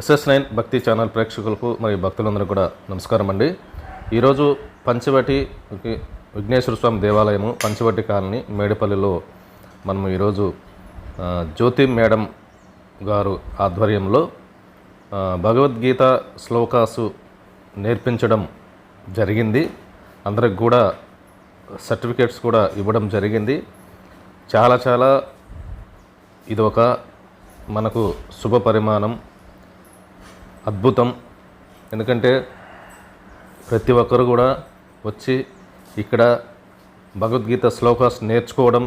SS nine భక్తి channel ప్రేక్షకులకు మరియు భక్తులందరూ కూడా నమస్కారం అండి. ఈరోజు పంచవటి విఘ్నేశ్వర స్వామి దేవాలయము పంచవటి కాలనీ మేడపల్లిలో మనము ఈరోజు జ్యోతి మేడం గారు ఆధ్వర్యంలో భగవద్గీత శ్లోకాసు నేర్పించడం జరిగింది. అందరికి కూడా సర్టిఫికేట్స్ కూడా ఇవ్వడం జరిగింది. చాలా చాలా ఇది ఒక మనకు శుభ పరిమాణం. అద్భుతం. ఎందుకంటే ప్రతి ఒక్కరు కూడా వచ్చి ఇక్కడ భగవద్గీత శ్లోకాస్ నేర్చుకోవడం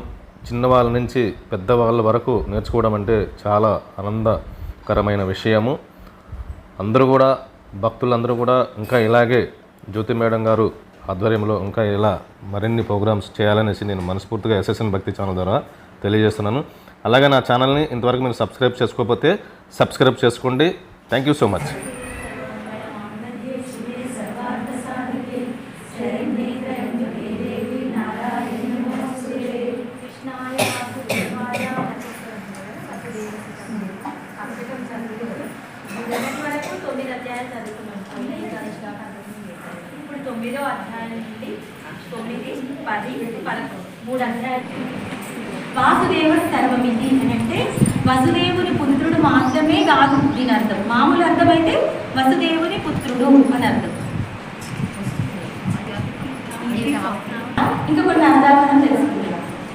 చిన్నవాళ్ళ నుంచి పెద్దవాళ్ళ వరకు నేర్చుకోవడం అంటే చాలా ఆనందకరమైన విషయము. అందరూ కూడా భక్తులందరూ కూడా ఇంకా ఇలాగే జ్యోతి మేడం గారు ఆధ్వర్యంలో ఇంకా ఇలా మరిన్ని ప్రోగ్రామ్స్ చేయాలనేసి నేను మనస్ఫూర్తిగా ఎస్ఎస్ఎన్ భక్తి ఛానల్ ద్వారా తెలియజేస్తున్నాను. అలాగే నా ఛానల్ని ఇంతవరకు మీరు సబ్స్క్రైబ్ చేసుకోకపోతే సబ్స్క్రైబ్ చేసుకోండి. థ్యాంక్ యూ సో మచ్ తొమ్మిది ఇప్పుడు తొమ్మిదో అధ్యాయం నుండి తొమ్మిది పది పదకొండు మూడు అధ్యాయాలు వాసుదేవ సర్వమితి అని అంటే వసుదేవుడు పుత్రుడు మాత్రమే కాదు దీని అర్థం. మామూలు అర్థం అయితే వసుదేవుని పుత్రుడు అని అర్థం. ఇంకా కొన్ని అర్థాలు మనం తెలుసుకుందాం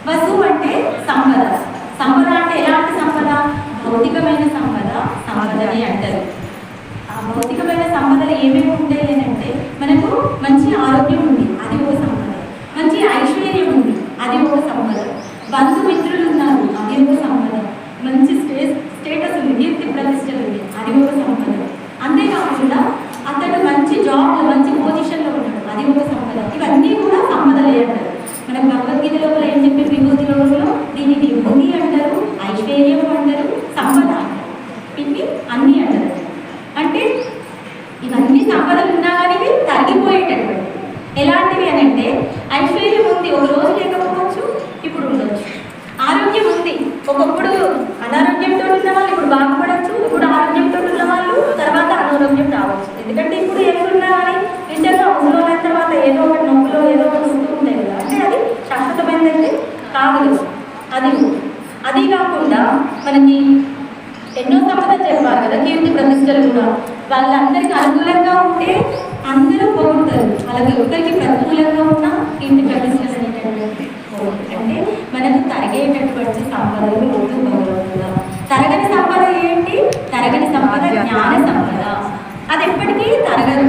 వసు అంటే సంపద సంపద అంటే ఎలాంటి సంపద భౌతికమైన సంపద సంపదని అంటారు ఆ భౌతికమైన సంపదలు ఏమేమి ఉంటాయి అని అంటే మనకు మంచి ఆరోగ్యం ఉంది అది ఒక సంపద మంచి ఐశ్వర్యం ఉంది అది ఒక సంపద బంధుమిత్రులు ఉన్నారు అది ఒక సంపద మంచి స్టే స్టేటస్ ఉంది కీర్తి ప్రతిష్టలు ఉంది అది ఒక సంపద అంతేకాకుండా అతడు మంచి జాబ్ మంచి పొజిషన్లో ఉన్నాడు అది ఒక సంపద ఇవన్నీ కూడా సంపదలే అంటారు మనకు భగవద్గీత లోపల ఏం చెప్పి విభూతి లోపల దీన్ని విభూతి అంటారు. ఐశ్వర్యం అంటారు సంపద అంటారు ఇవి అన్నీ అంటారు అంటే ఇవన్నీ సంపదలు ఉన్నా కానీ ఇవి తగ్గిపోయేటటువంటి ఎలాంటివి అని అంటే ఐశ్వర్యం ఉంది ఒక రోజు లేకపోవచ్చు ఇప్పుడు ఉండొచ్చు ఆరోగ్యం ఉంది ఒకప్పుడు అనారోగ్యంతో ఉన్న వాళ్ళు ఇప్పుడు బాగుపడచ్చు ఇప్పుడు ఆరోగ్యంతో ఉన్న వాళ్ళు తర్వాత అనారోగ్యం రావచ్చు ఎందుకంటే ఇప్పుడు ఎక్కడున్నా కానీ నిజంగా ముసలో అయిన తర్వాత ఏదో ఒకటి నొప్పులో ఏదో ఒకటి వస్తూ ఉంటాయి కదా అంటే అది శాశ్వతమైనది కాదు కదా. అది అది కాకుండా మనకి ఎన్నో సంపద చెప్పారు కదా కీర్తి కూడా. వాళ్ళందరికీ అనుకూలంగా ఉంటే అందరూ పొగుడతారు అలాగే ఒకరికి ప్రతికూలంగా ఉన్నా ఇంటి ప్రతిష్టలు అనేటటువంటి అంటే మనకు తరగేటటువంటి సంపదలు వద్దు తరగని సంపద ఏంటి? తరగని సంపద జ్ఞాన సంపద. అది ఎప్పటికీ తరగదు.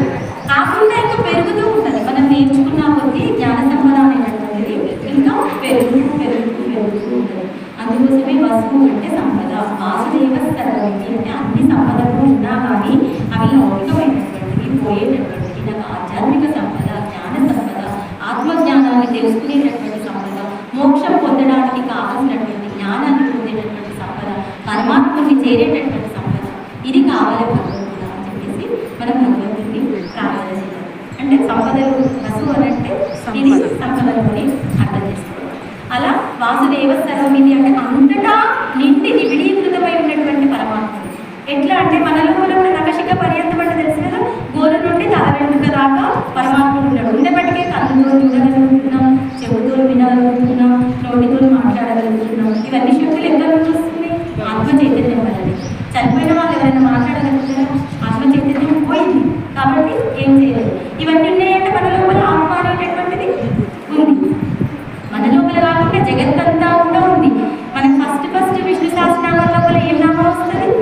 కాకుండా ఇంకా పెరుగుతూ ఉంటుంది. మనం నేర్చుకున్న కొద్దీ జ్ఞాన సంపద అనేటటువంటిది ఇంకా పెరుగుతూ పెరుగుతూ పెరుగుతూ ఉంటుంది. అందుకోసమే వస్తువు అంటే సంపద. వాసుదేవ సర్వమితి అంటే అన్ని సంపద ఉన్నా కానీ అవి లౌకికమైనటువంటివి పోయేటటువంటివి నాకు ఆధ్యాత్మిక సంపద జ్ఞాన సంపద ఆత్మజ్ఞానాన్ని తెలుసుకునేటటువంటి సంపద మోక్షం పొందడానికి కావాల్సినటువంటి జ్ఞానాన్ని పొందేటటువంటి సంపద పరమాత్మని చేరేటటువంటి సంపద. ఇది కావాలి భగవంతుడా అని చెప్పేసి మనం భగవంతుడిని ప్రార్థన చేయాలి అంటే సంపదలు అని అంటే ఇది సంపదలు అని అర్థం చేసుకోవాలి. అలా వాసుదేవ సర్వమితి అంటే అంతటా నిండి పరమాత్మ ఎట్లా అంటే మనలో నకశిక పర్యంతం అంటే తెలుసు కదా గోరు నుండి తల వెంట్రుక దాకా పరమాత్ముడు ఉన్నాడు ఉండబట్టికే కళ్ళతో చూడగలుగుతున్నాం చెవుతో వినగలుగుతున్నాం నోటితో మాట్లాడగలుగుతున్నాం ఇవన్నీ శక్తులు ఎక్కడ నుంచి వస్తుంది ఆత్మ చైతన్యం వల్లనే చనిపోయిన వాళ్ళు ఎవరైనా మాట్లాడగలుగుతారా ఆత్మ చైతన్యం పోయింది కాబట్టి ఏం చేయలేదు ఇవన్నీ ఉన్నాయంటే మన లోపల ఆత్మ అనేటటువంటిది ఉంది మన లోపల కాకుండా జగత్తంతా కూడా ఉంది మనకు ఫస్ట్ ఫస్ట్ విష్ణు సహస్రనామం లోపల ఏం నామం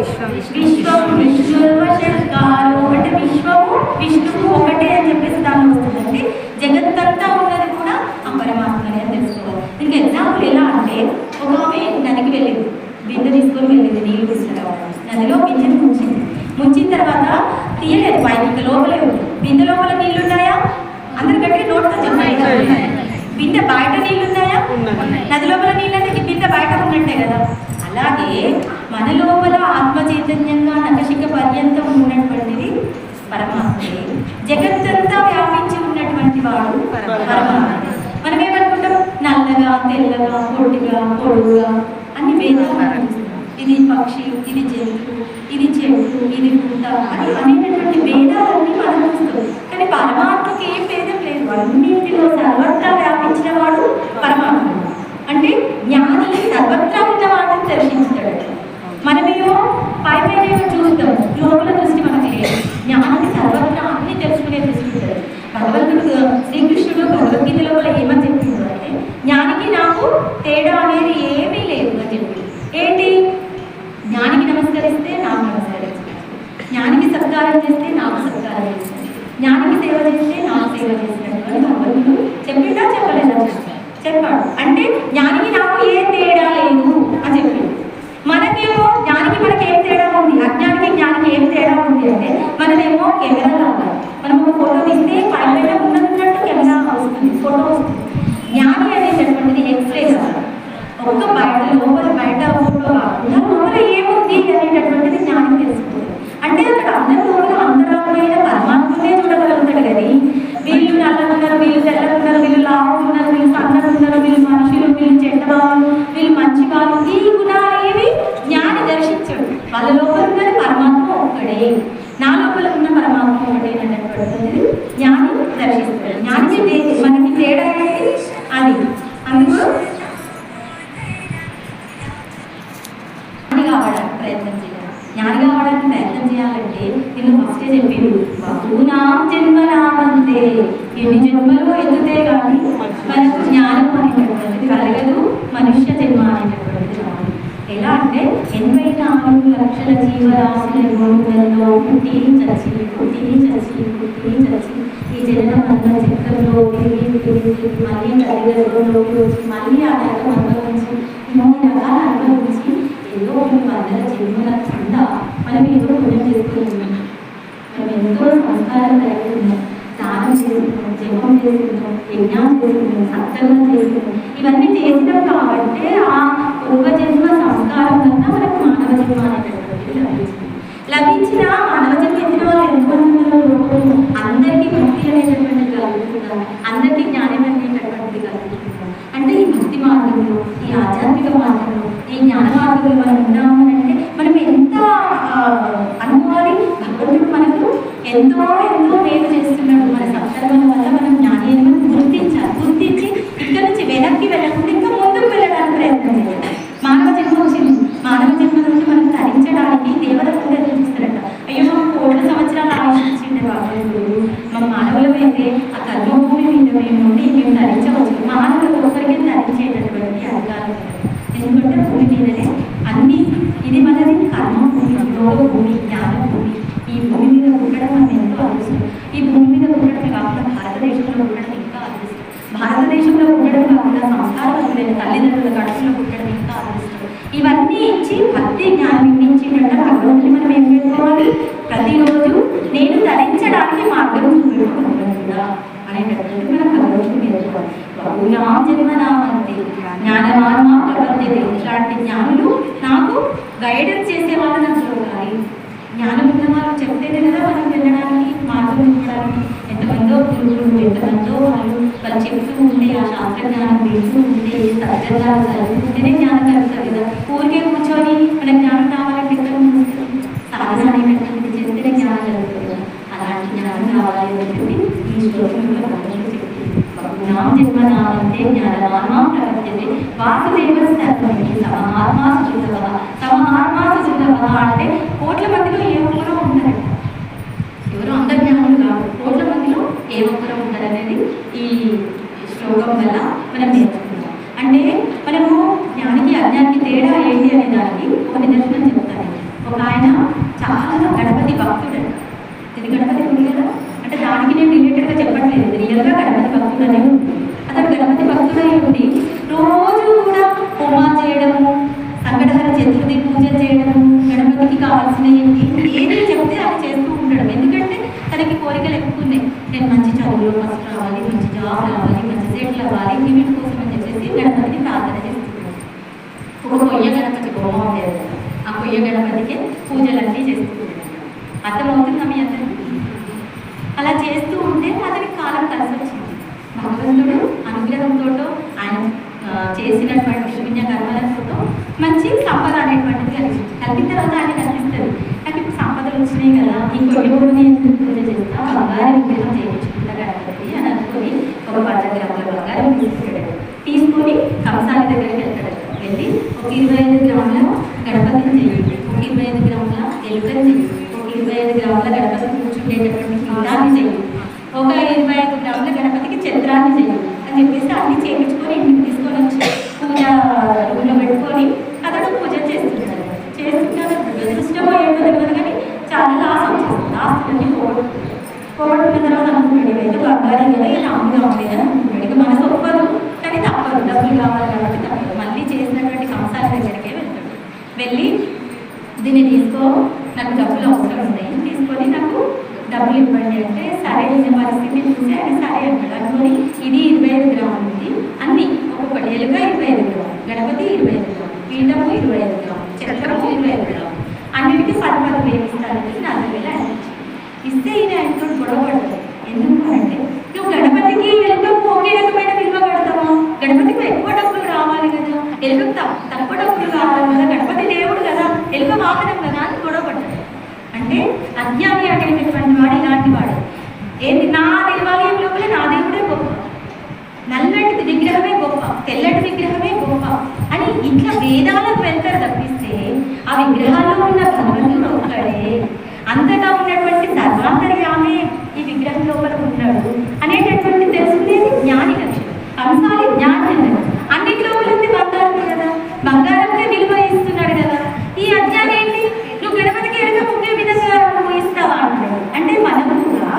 విశ్వం విష్ణుర్వ షట్కారో అంటే విశ్వము విష్ణువు ఒకటే అని చెప్పేసి దానిలో వస్తుంది అంటే జగత్తంతా ఉన్నది కూడా ఆ పరమాత్మనే అని తెలుసుకోవాలి. దీనికి ఎగ్జాంపుల్ ఎలా అంటే ఒక ఆమె నదికి వెళ్ళింది. బిందె తీసుకొని వెళ్ళింది నీళ్ళు తీసుకురావడం నదిలో బిందెని ముంచింది. ముంచిన తర్వాత తీయలేదు పైకి ఇంకా లోపలే ఉంది. బిందె లోపల నీళ్ళు ఉన్నాయా అందరు గట్టిగా నోట్తో చెప్పాలి బిందె బయట నీళ్ళు ఉన్నాయా. నది లోపల నీళ్ళు అంటే బయట ఉన్నట్టే కదా. అలాగే మన లోపల ఆత్మ చైతన్యంగా నకశిక పర్యంతం ఉన్నటువంటిది పరమాత్మే జగత్తంతా వ్యాపించి ఉన్నటువంటి వాడు పరమాత్మే మనం ఏమనుకుంటాం నల్లగా తెల్లగా పొడిగా పొడుగా అన్ని భేదాలు ఇది పక్షి ఇది జంతు ఇది చెట్టు ఇది పుట్ట అని అనేటటువంటి భేదాలన్నీ మనం చూస్తాం కానీ పరమాత్మకి ఏం భేదం లేదు. అన్నింటిలో సర్వత్రా వ్యాపించిన వాడు పరమాత్మ అంటే జ్ఞాని సర్వత్రా ఉన్న వాడిని దర్శించుతాడు. మనమేమో పై పైన చూస్తాం లోపల దృష్టి మనకి లేదు. జ్ఞానాన్ని సర్వత్రా అన్ని తెలుసుకునే దృష్టి ఉంటుంది. భగవంతుడు శ్రీకృష్ణుడు భగవద్గీతలో కూడా ఏమని చెప్పిండు అంటే జ్ఞానికి నాకు తేడా అనేది ఏమీ లేదు అని చెప్పి. ఏంటి? జ్ఞానికి నమస్కరిస్తే నాకు నమస్కరించాలి జ్ఞానికి సత్కారం చేస్తే నాకు సత్కారం చేస్తాను జ్ఞానికి సేవ చేస్తే నాకు సేవ చేసినట్టు అని భగవంతుడు చెప్పిందా చెప్పలేదా? చెప్పాడు. అంటే జ్ఞానికి నాకు ఏ తేడా లేదు అని చెప్పిండు మనకేమో జ్ఞానికి మనకి ఏం తేడా ఉంది అజ్ఞానికి జ్ఞానికి ఏం తేడా ఉంది అంటే మనదేమో కెమెరా లాగా మనం ఒక ఫోటో తీస్తే పైన ఉన్నట్టున్నట్టు కెమెరా వస్తుంది ఫోటో వస్తుంది జ్ఞాని అనేటటువంటిది ఎక్స్రే కాదు ఒక్క బయట లోపల బయట ఫోటో కాకుండా లోపల ఏముంది అనేటటువంటిది జ్ఞానం తెలుసుకుంటుంది అంటే అక్కడ అందరి లోపల అంతరాత్మైన పరమాత్మనే చూడగలుగుతాడు కానీ వీళ్ళు నల్లగున్నారు వీళ్ళు తెల్లగున్నారు వీళ్ళు లావు ఉన్నారు వీళ్ళు సన్నగా ఉన్నారు వీళ్ళు మనుషులు వీళ్ళు చెడ్డవాళ్ళు వీళ్ళు మంచి వాళ్ళు ఈ గుణాలు ఏవి? జ్ఞాని దర్శించాడు. వాళ్ళ లోపల ఉన్నది పరమాత్మ ఒక్కడే. నా లోపల ఉన్న పరమాత్మ ఒకటే అనేటటువంటిది జ్ఞాని దర్శిస్తాడు ఎనభై నాలుగు లక్షల జీవరాశుల భూములలో పుట్టి చచ్చి పుట్టి చచ్చి పుట్టి చచ్చి. ఈ జనన మరణ చక్రంలో తిరిగి తిరిగి మళ్ళీ తల్లి గర్భంలోకి వచ్చి మళ్ళీ ఆ నరకం అనుభవించి మూడు రకాల అనుభవించి ఏదో ఒక వందల జన్మల కింద మనం ఏదో పుణ్యం చేసుకుంటున్నాం మనం ఎంతో సంస్కారం కలిగి ఉన్నాం. స్నానం చేసుకుంటాం జపం చేసుకుంటాం యజ్ఞానం చేసుకుంటాం సత్కర్మం చేసుకుంటాం ఇవన్నీ చేసినాం కాబట్టి ఆ పూర్వ జన్మ సంస్కారం కన్నా మనకు మానవ జన్మ అనేటటువంటిది లభించింది లభించిన మానవ జన్మ ఎత్తిన వాళ్ళు అందరికీ భక్తి అనేటటువంటిది కలుగుతుందా? అందరికీ జ్ఞానం అనేటటువంటిది కలుగుతుందా? అంటే ఈ భక్తి మార్గంలో ఈ ఆధ్యాత్మిక మార్గంలో ఈ జ్ఞాన మార్గంలో మనం ఉన్నాము అంటే మనం ఎంత ఆ, అనుకోవాలి భగవంతుడు మనకు ఎంతో ఎంతో మేలు చేస్తున్నాడు. మన సత్కర్మల వల్ల మనం జ్ఞాని అని మనం గుర్తించాలి. గుర్తించి ఇక్కడ నుంచి వెనక్కి వెళ్ళకుండా ఇంకా ముందుకు వెళ్ళడానికి ప్రయత్నం చేయాలి మానవ జన్మ వచ్చింది మానవ జన్మ నుంచి మనం తరించడానికి దేవత కూడా చూపిస్తారట అయ్యో మాకు కోట్ల సంవత్సరాల ఆయుష్ ఇచ్చిండే బాబు మా మానవులమైతే ఆ కర్మభూమి మీద మేము ఉండి మేము ధరించవచ్చు మానవులకు ఒకరికి ధరించేటటువంటి అధికారం ఎందుకంటే భూమి మీదనే అన్ని ఇది మనది కర్మ భూమి యోగ భూమి జ్ఞాన భూమి. ఈ భూమి మీద ఉండడం మనం ఎంతో అదృష్టం. ఈ భూమి మీద ఉండడమే కాకుండా భారతదేశంలో ఉండడం ఇంకా అదృష్టం. భారతదేశంలో ఉండడం కాకుండా సంస్కారాలు లేని తల్లిదండ్రుల కడుపులో ఉండడం ఇంకా అదృష్టం. ఇవన్నీ ఇచ్చి భక్తి జ్ఞానం ఇచ్చిందంటే భగవంతుని మనం ఏం చేసుకోవాలి ప్రతిరోజు నేను తరించడానికి మార్గం చూపెట్టుకుంటున్నా అనేటటువంటి మనం భగవంతుని నేర్చుకోవాలి బహునాం జన్మనామంతే జ్ఞానమానమా ప్రపంచతే ఇట్లాంటి జ్ఞానులు నాకు గైడెన్స్ చేసేవాళ్ళు నాకు చూడాలి జ్ఞానం ఉన్న వాళ్ళు చెప్తేనే కదా మనం వెళ్ళడానికి మార్గం ఉండడానికి ఎంతమందో గురువులు ఎంతమందో వాళ్ళు వాళ్ళు చెప్తూ ఉంటే ఆ శాస్త్ర జ్ఞానం వింటూ ఉంటే సత్యజ్ఞానం చదువుకుంటేనే జ్ఞానం కలుగుతుంది కదా. ఊరికే కూర్చొని మన జ్ఞానం కావాలంటే ఎక్కడ ఉంటుంది సాధన అనేటటువంటిది చేస్తేనే జ్ఞానం కలుగుతుంది కదా అలాంటి జ్ఞానం ఈ శ్లోకంలో భగవంతుడు జ్ఞానమాత్మా ప్రవర్తతే సమహాత్మా సుజుతవ సమహాత్మా సుజుతవ అంటే కోట్ల మందిలో ఏ ఒక్కరో ఉంటారట ఎవరు అందరు జ్ఞానులు కాదు. కోట్ల మందిలో ఏ ఒక్కరో ఉంటారనేది ఈ శ్లోకం వల్ల మనం అంటే మనము జ్ఞానికి అజ్ఞానికి తేడా ఏంటి అనే దానికి ఒక నిదర్శనం చెప్తాను. ఒక ఆయన చాలా గణపతి భక్తుడు. ఇది గణపతి ఉంది కదా? అంటే దానికి నేను రిలేటెడ్గా చెప్పట్లేదు. రియల్గా గణపతి భక్తులనే అనే ఉంది. అతను గణపతి భక్తుడై ఉండి రోజు కూడా హోమాలు చేయడము సంకటహర చతుర్థి పూజ చేయడము గణపతికి కావాల్సిన ఏది చెప్తే అది చేస్తూ ఉండడం. ఎందుకంటే తనకి కోరికలు ఎక్కువ ఉన్నాయి. నేను మంచి చదువులో ఫస్ట్ రావాలి మంచి జాబ్ రావాలి మంచి సెటిల్ అవ్వాలి వీటి కోసం అని చెప్పేసి గణపతిని ప్రార్థన చేస్తున్నాడు ఒక కొయ్య గణపతి బొమ్మ ఉండేది కదా. ఆ కొయ్య గణపతికి పూజలన్నీ చేస్తూ ఉండేది అర్థమవుతుందా మీ అందరికీ అలా చేస్తూ ఉంటే అతనికి కాలం కలిసి వచ్చింది భగవంతుడు అనుగ్రహంతో ఆయన ఆ, చేసినటువంటి పుణ్య కర్మలతో తర్వాత ఆయన కనిపిస్తుంది. నాకు ఇప్పుడు వచ్చినాయి కదా ఇంకొన్ని కూడా నేను పూజ చేస్తా బంగారం విగ్రహం చేయించుకుంటా గణపతి అని అనుకుని ఒక పది గ్రాముల బంగారం తీసుకెళ్ళాడు తీసుకొని కంసాల దగ్గరికి వెళ్తాడు వెళ్ళి ఒక ఇరవై ఐదు గ్రాముల గణపతిని చేయండి. ఒక ఇరవై ఐదు గ్రాముల ఎలుకని చేయండి. ఒక ఇరవై ఐదు గ్రాముల గణపతి కూర్చుండేటటువంటి పీఠాన్ని చేయండి. ఒక ఇరవై ఐదు గ్రాముల గణపతికి చిత్రాన్ని చేయండి అని చెప్పేసి అన్ని చేయించుకొని ఇంటికి తీసుకొని వచ్చాడు పోవడం తర్వాత అనుకుంటాడు కదా ఇలా మనసు ఒప్పదు కానీ తప్పదు డబ్బులు కావాలి కాబట్టి తప్పదు మళ్ళీ చేసినటువంటి కంసాల దగ్గరికే వెళ్తాడు వెళ్ళి దీన్ని తీసుకో నాకు డబ్బులు అవసరం ఉన్నాయి. తీసుకొని నాకు డబ్బులు ఇవ్వండి అంటే సరే నేను పరిస్థితి చూసి ఆయన సరే అంటాడు అనుకొని ఇది ఇరవై ఐదు గ్రాములు ఉంది. అన్ని ఒక్కొక్కటి ఎలుక ఇరవై ఐదు గ్రాములు గణపతి ఇరవై ఐదు గ్రాములు పీఠము ఇరవై ఐదు గ్రాములు చక్రము ఇరవై ఐదు గ్రాములు. అన్నిటికీ పది పది వేలు ఇస్తానని నలభై వేలు ఆయన ఇస్తే ఈయన ఆయనతో గొడవ ఎందుకు అంటే నువ్వు గణపతికి ఎలుకకు ఒకే రకమైన విలువ కడతావా? గణపతికి ఎక్కువ డబ్బులు రావాలి కదా. ఎలుకకు తక్కువ తక్కువ డబ్బులు కావాలి కదా. గణపతి దేవుడు కదా. ఎలుక వాహనం కదా అని గొడవపడ్డాడు అంటే అజ్ఞాని అనేటటువంటి వాడు ఇలాంటి వాడు. ఏంటి నా దేవాలయం లోపల నా దేవుడే గొప్ప. నల్లటి విగ్రహమే గొప్ప. తెల్లటి విగ్రహమే గొప్ప. అని ఇట్లా వేదాలకు వెళ్తారు తప్పిస్తే ఆ విగ్రహాల్లో ఉన్న భగవంతుడు ఒక్కడే అంతటా ఉన్నటువంటి సర్వాంతర్యామే ఈ విగ్రహం లోపల ఉన్నాడు అనేటటువంటి తెలుసుకునేది జ్ఞాని లక్షణం కంసాలి జ్ఞాని అన్నాడు అన్నిట్లో ఉంది బంగారం కదా. బంగారంకే విలువ ఇస్తున్నాడు కదా. ఈ అజ్ఞానం ఏంటి? నువ్వు గణపతికి ఎడక ఉండే విధంగా నువ్వు ఇస్తావా అంటే మనం కూడా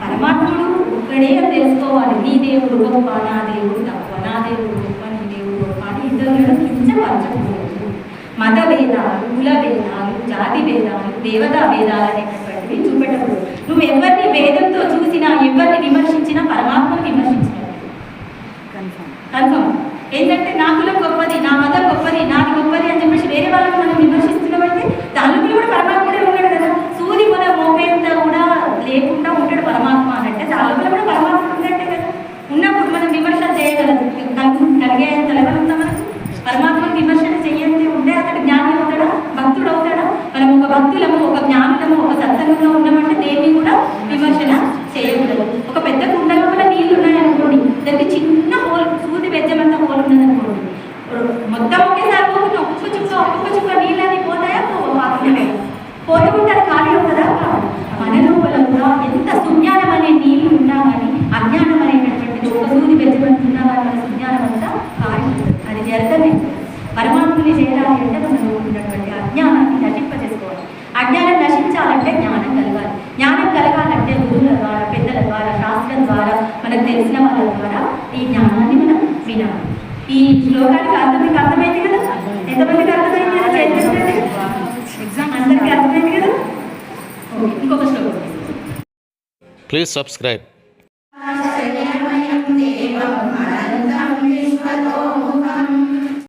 పరమాత్ముడు ఒక్కడే అని తెలుసుకోవాలి. నీ దేవుడు గొప్ప నా దేవుడు తక్కువ నా దేవుడు గొప్ప నీ దేవుడు గొప్ప అని ఇద్దరు కించపరచకూడదు. మత భేదాలు కుల భేదాలు జాతి భేదాలు దేవతా భేదాలు అనేటటువంటివి చూపెట్టకూడదు నువ్వు ఎవరిని వేదంతో చూసినా ఎవరిని విమర్శించినా పరమాత్మను విమర్శించినట్టు కన్ఫర్మ్ ఏంటంటే నా కులం గొప్పది నా మతం గొప్పది నాది గొప్పది అని చెప్పేసి వేరే వాళ్ళని మనం విమర్శిస్తున్నామంటే దానిలో కూడా పరమాత్ముడే ఉన్నాడు కదా సూది మన మోపేంత కూడా లేకుండా ఉంటాడు పరమాత్మ అని అంటే దానిలో కూడా పరమాత్మ ఉన్నట్టే కదా ఉన్నప్పుడు మనం విమర్శన చేయగలదు కలుగు కలిగేంత లెవెల్ ఉందా మనకు పరమాత్మను విమర్శన చెయ్యండి ఉంటే అతడు జ్ఞాని అవుతాడా భక్తుడు అవుతాడా మనం ఒక భక్తులము ఒక జ్ఞానులము ఒక సత్సంగంలో ఉన్నామంటే దేన్ని కూడా విమర్శన చేయకూడదు ఒక పెద్ద కుండ లోపల నీళ్ళు ఉన్నాయనుకోండి దానికి చిన్న హోల్ సూది వెజ్జమంతా హోల్ ఉన్నదనుకోండి మొత్తం ఒకేసారి పోతుంది ఒక్కొక్క చుక్క ఒక్కొక్క చుక్క నీళ్ళని పోతాయా పోవా పాత్రలే పోతుంటే అది ఖాళీ అవుతుందా కాదు. మన లోపల కూడా ఎంత సుజ్ఞానం అనే నీళ్ళు ఉన్నా కానీ అజ్ఞానం అనేటటువంటి ఒక సూది వెజ్జమంత ఉన్నా కానీ మన సుజ్ఞానం అంతా కారిపోతుంది అది వ్యర్థమే పరమాత్మని చేయాలి అంటే మనలో ఉన్నటువంటి అజ్ఞానాన్ని నశింపజేసుకోవాలి అజ్ఞానం నశించాలంటే జ్ఞానం కలగాలి జ్ఞానం అంటే గురువుల ద్వారా పెద్దల ద్వారా శాస్త్రం ద్వారా మనకు తెలిసిన వాళ్ళ ద్వారా ఈ జ్ఞానాన్ని మనం వినాలి ఈ శ్లోకానికి అర్థం మీకు అర్థమైంది కదా? ఎంతమందికి అర్థమైంది కదా ఎగ్జామ్ అందరికీ అర్థమైంది కదా ఇంకొక శ్లోకం ప్లీజ్ సబ్స్క్రైబ్